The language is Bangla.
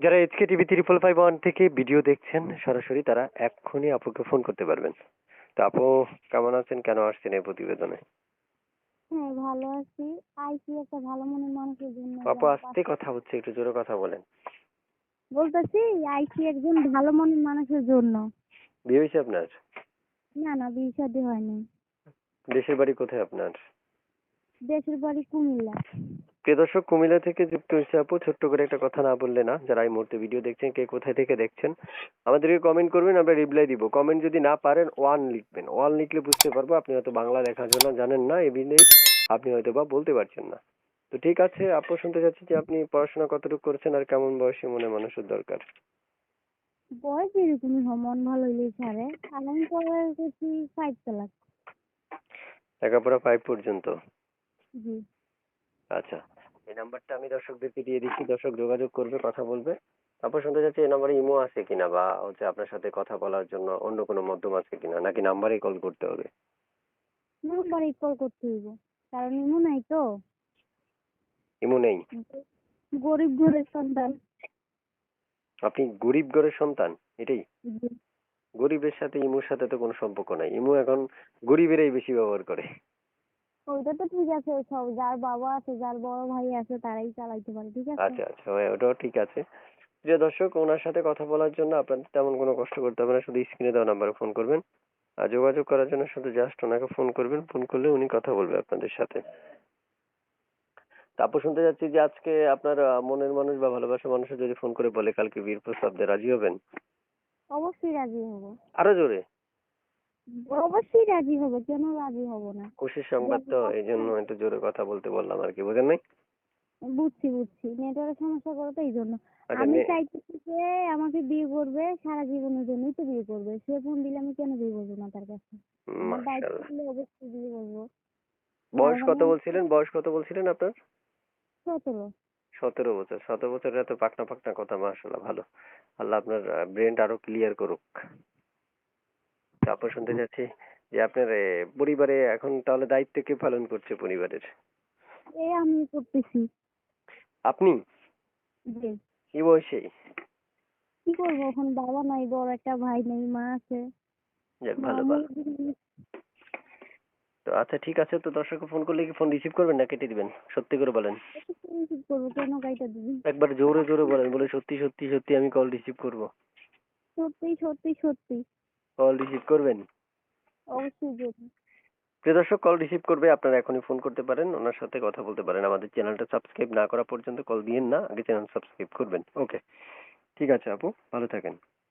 যারা HK TV triple five one থেকে ভিডিও দেখছেন সরাসরি তারা এক্ষুনি আপুকে ফোন করতে পারবেন। তো আপু কেমন আছেন? কেন আসছেন এই প্রতিবেদনে? হ্যাঁ ভালো আছি। আইসি একটা ভালো মনের মানুষের জন্য আপু আস্তে কথা হচ্ছে একটু জোরে কথা বলেন। বলতেছি আইসি একজন ভালো মনের মানুষের জন্য। বিয়ে হয়েছে আপনার? না না বিয়ে শাদী হয়নি। দেশের বাড়ি কোথায় আপনার? দেশের বাড়ি কুমিল্লা। প্রিয় দর্শক কুমিল্লা থেকে যুক্ত হয়েছে আপু। ছোট্ট করে একটা কথা না বললে না যারা এই মুহূর্তে ভিডিও দেখছেন কে কোথায় থেকে দেখছেন আমাদেরকে কমেন্ট করবেন আমরা রিপ্লাই দিব। কমেন্ট যদি না পারেন ওয়ান লিখবেন। ওয়ান লিখলে বুঝতে পারব আপনি হয়তো বাংলা লেখার জন্য জানেন না এই আপনি হয়তো বা বলতে পারছেন না। তো ঠিক আছে আপু শুনতে চাচ্ছি যে আপনি পড়াশোনা কতটুকু করেছেন আর কেমন বয়সে মনে মানুষের দরকার? বয়স এরকমই হয় মন ভালো হইলে ছাড়ে। আমি করছি ফাইভ ক্লাস লেখাপড়া ফাইভ পর্যন্ত? জি। আচ্ছা। এই নাম্বারটা আমি দর্শকদেরকে দিয়ে দিচ্ছি দর্শক যোগাযোগ করবে কথা বলবে। তারপর শুনতে চাচ্ছি এই নাম্বারে ইমো আছে কিনা বা হচ্ছে আপনার সাথে কথা বলার জন্য অন্য কোনো মাধ্যম আছে কিনা? নাকি নাম্বারেই কল করতে হবে? নাম্বারে কল করতে হইব কারণ ইমু নাই তো। ইমো নেই? গরিব ঘরের সন্তান। আপনি গরিব ঘরের সন্তান এটাই? গরিবের সাথে ইমোর সাথে তো কোনো সম্পর্ক নাই। ইমো এখন গরিবেরাই বেশি ব্যবহার করে। ওইটা তো ঠিক আছে সব যার বাবা আছে যার বড় ভাই আছে তারাই চালাইতে পারে ঠিক আছে? আচ্ছা আচ্ছা হ্যাঁ, ওটাও ঠিক আছে। প্রিয় দর্শক ওনার সাথে কথা বলার জন্য আপনাদের তেমন কোনো কষ্ট করতে হবে না শুধু স্ক্রিনে দেওয়া নাম্বারে ফোন করবেন। আর যোগাযোগ করার জন্য শুধু জাস্ট ওনাকে ফোন করবেন ফোন করলে উনি কথা বলবে আপনাদের সাথে। তারপর শুনতে যাচ্ছি যে আজকে আপনার মনের মানুষ বা ভালোবাসার মানুষের যদি ফোন করে বলে কালকে বীর প্রস্তাব রাজি হবেন? অবশ্যই রাজি হব। আরও জোরে? অবশ্যই রাজি হব কেন রাজি হব না? খুশির সংবাদ তো এই জন্য একটু জোরে কথা বলতে বললাম আর কি বুঝেন নাই? বুঝছি বুঝছি। নেটওয়ার্কের সমস্যা করে তো এই জন্য আচ্ছা, আমি চাইতেছি যে আমাকে বিয়ে করবে সারা জীবনের জন্যই তো বিয়ে করবে। সে ফোন দিলে আমি কেন বিয়ে করব না তার কাছে? অবশ্যই বিয়ে করব। বয়স কত বলছিলেন? বয়স কত বলছিলেন আপনার? সতেরো। সতেরো বছর। সতেরো বছরের এত পাকনা পাকনা কথা মাশাআল্লাহ ভালো। আল্লাহ আপনার ব্রেনটা আরও ক্লিয়ার করুক। তারপর শুনতে যাচ্ছি যে আপনার এ, পরিবারে এখন তাহলে দায়িত্ব কে পালন করছে পরিবারের? এই আমি করতেছি। আপনি? জি। কি বয়সে কি করব এখন বাবা নাই বড় একটা ভাই নেই মা আছে। যাক ভালো ভালো। তো আচ্ছা ঠিক আছে তো দর্শককে ফোন করলে কি ফোন রিসিভ করবেন না কেটে দিবেন? সত্যি করে বলেন। রিসিভ করব কেন কাইটা দিবি? একবার জোরে জোরে বলেন বলে সত্যি সত্যি সত্যি আমি কল রিসিভ করব। সত্যি সত্যি সত্যি। কল রিসিভ করবেন? অবশ্যই যদি প্রিয় দর্শক কল রিসিভ করবে আপনারা এখনই ফোন করতে পারেন ওনার সাথে কথা বলতে পারেন। আমাদের চ্যানেলটা সাবস্ক্রাইব না করা পর্যন্ত কল দিয়েন না আগে চ্যানেল সাবস্ক্রাইব করবেন। ওকে ঠিক আছে আপু ভালো থাকেন।